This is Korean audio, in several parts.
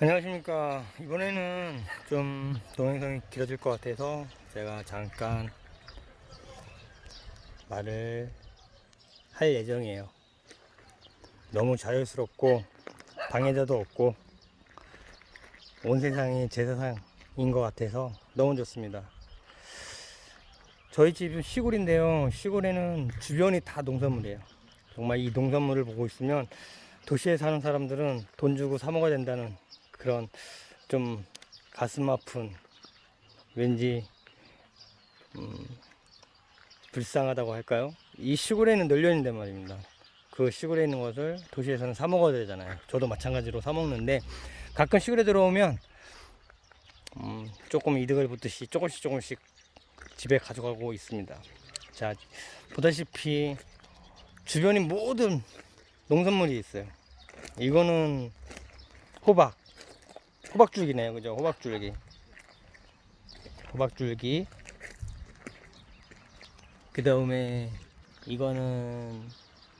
안녕하십니까. 이번에는 좀 동영상이 길어질 것 같아서 제가 잠깐 말을 할 예정이에요. 너무 자유스럽고 방해자도 없고 온 세상이 제 세상인 것 같아서 너무 좋습니다. 저희 집은 시골인데요. 시골에는 주변이 다 농산물이에요. 정말 이 농산물을 보고 있으면 도시에 사는 사람들은 돈 주고 사 먹어야 된다는 그런 좀 가슴 아픈 왠지 음, 불쌍하다고 할까요? 이 시골에는 널려 있는데 말입니다. 그 시골에 있는 것을 도시에서는 사 먹어야 되잖아요. 저도 마찬가지로 사 먹는데 가끔 시골에 들어오면 음, 조금 이득을 보듯이 조금씩 조금씩 집에 가져가고 있습니다. 자 보다시피 주변이 모든 농산물이 있어요. 이거는 호박, 호박줄기네요, 그죠? 호박줄기, 호박줄기. 그 다음에 이거는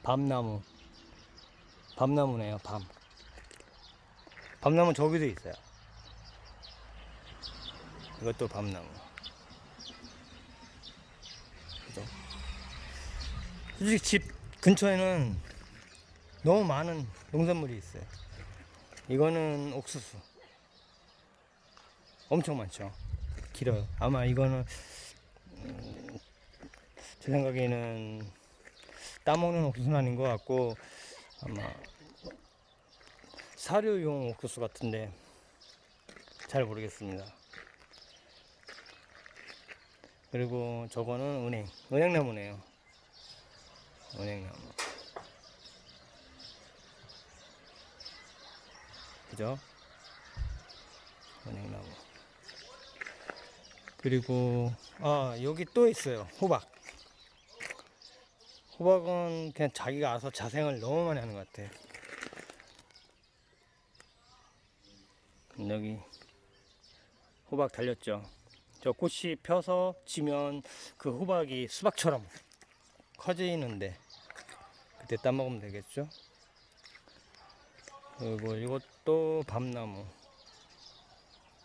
밤나무, 밤나무네요, 밤. 밤나무 저기도 있어요. 이것도 밤나무. 그죠? 솔직히 집 근처에는 너무 많은 농산물이 있어요. 이거는 옥수수. 엄청 많죠. 길어요. 아마 이거는 음, 제 생각에는 따먹는 옥수수는 아닌 것 같고 아마 사료용 옥수수 같은데 잘 모르겠습니다. 그리고 저거는 은행, 은행나무네요. 은행나무. 그죠? 은행나무. 그리고 아 여기 또 있어요. 호박. 호박은 그냥 자기가 알아서 자생을 너무 많이 하는 것 같아. 여기 호박 달렸죠. 저 꽃이 펴서 지면 그 호박이 수박처럼 커지는데 그때 따먹으면 되겠죠. 그리고 이것도 밤나무.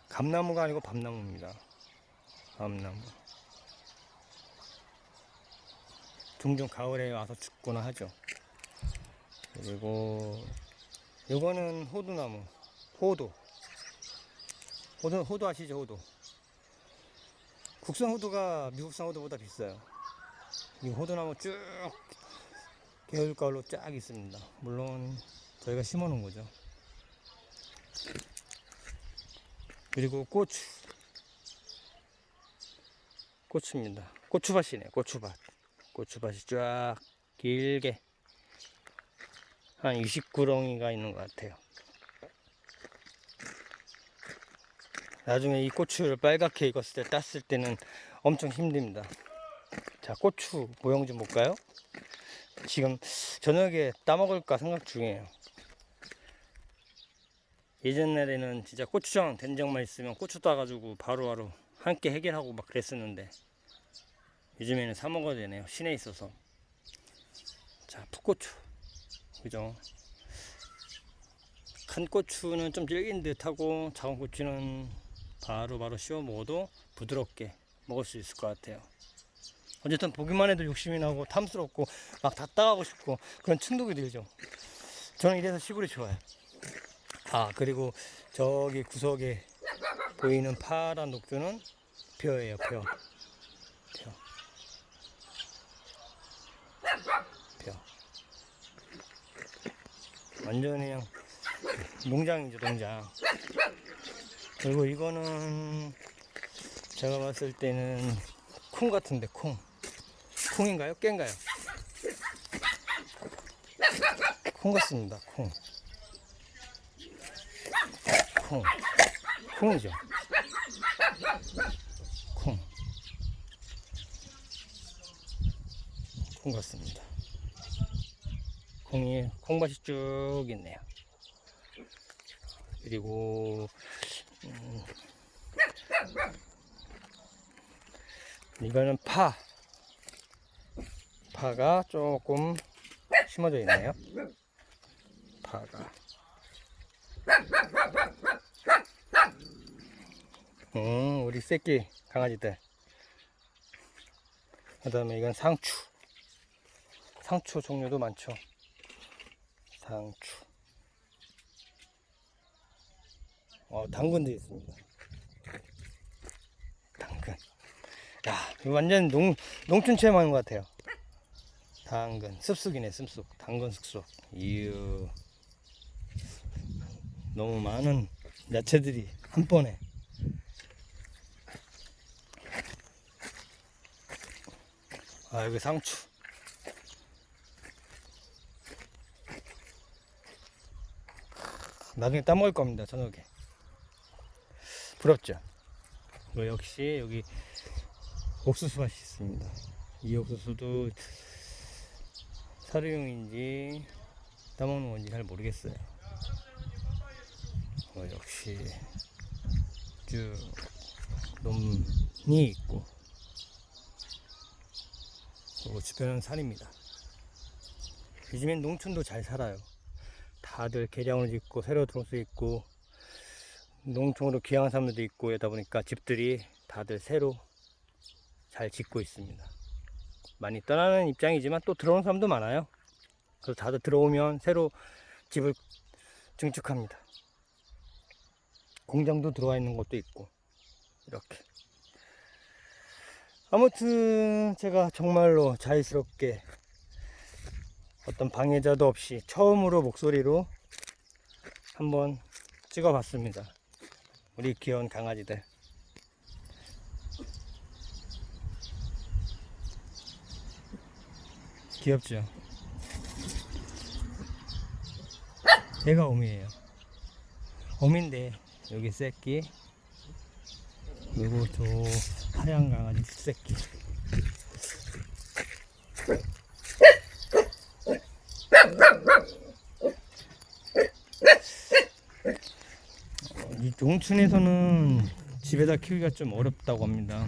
감나무가 아니고 밤나무입니다. 밤나무. 종종 가을에 와서 죽거나 하죠. 그리고 이거는 호두나무. 호두. 호두, 호두 아시죠? 호두. 국산 호두가 미국산 호두보다 비싸요. 이 호두나무 쭉 개울가을로 쫙 있습니다. 물론 저희가 심어 놓은 거죠. 그리고 고추. 고추입니다. 고추밭이네, 고추밭. 고추밭이 쫙 길게 한 29렁이가 있는 것 같아요. 나중에 이 고추를 빨갛게 익었을 때 땄을 때는 엄청 힘듭니다. 자, 고추 모형 좀 볼까요? 지금 저녁에 따먹을까 생각 중이에요. 예전날에는 진짜 고추장, 된장만 있으면 고추 따가지고 바로바로 함께 해결하고 막 그랬었는데 요즘에는 사 먹어야 되네요. 시내에 있어서. 자, 풋고추. 그죠? 큰 고추는 좀 질긴 듯하고 작은 고추는 바로바로 씌워 먹어도 부드럽게 먹을 수 있을 것 같아요. 어쨌든 보기만 해도 욕심이 나고 탐스럽고 막다 따가고 싶고 그런 충동이 들죠. 저는 이래서 시골이 좋아요. 아 그리고 저기 구석에 보이는 파란 녹두는 벼예요 벼. 벼. 벼. 완전 그냥 농장이죠 농장. 그리고 이거는 제가 봤을 때는 콩 같은데 콩. 콩인가요? 깬가요? 콩 같습니다. 콩. 콩. 콩이죠. 콩. 콩 같습니다. 콩이 콩밭이 쭉 있네요. 그리고 음, 이거는 파. 파가 조금 심어져 있네요. 파가. 음, 우리 새끼 강아지들. 그 다음에 이건 상추. 상추 종류도 많죠. 상추. 어, 당근도 있습니다. 당근. 야, 완전 농, 농촌 체험하는 것 같아요. 당근. 습쑥이네, 습쑥. 당근 쑥쑥. 이유. 너무 많은 야채들이 한 번에. 아, 여기 상추. 나중에 따먹을 겁니다, 저녁에. 부럽죠? 뭐 역시 여기 옥수수 맛이 있습니다. 이 옥수수도 사료용인지 따먹는 건지 잘 모르겠어요. 어, 역시 쭉 놈이 있고 그리고 주변은 산입니다. 요즘엔 농촌도 잘 살아요. 다들 개량을 짓고 새로 들어올 수 있고 농촌으로 귀향한 사람들도 있고 이러다 보니까 집들이 다들 새로 잘 짓고 있습니다. 많이 떠나는 입장이지만 또 들어오는 사람도 많아요. 그래서 다들 들어오면 새로 집을 증축합니다. 공장도 들어와 있는 것도 있고 이렇게 아무튼 제가 정말로 자유스럽게 어떤 방해자도 없이 처음으로 목소리로 한번 찍어봤습니다. 우리 귀여운 강아지들. 귀엽죠? 얘가 오미예요. 오미인데 여기 새끼 그리고 저 하얀 강아지 새끼. 이 농촌에서는 집에다 키우기가 좀 어렵다고 합니다.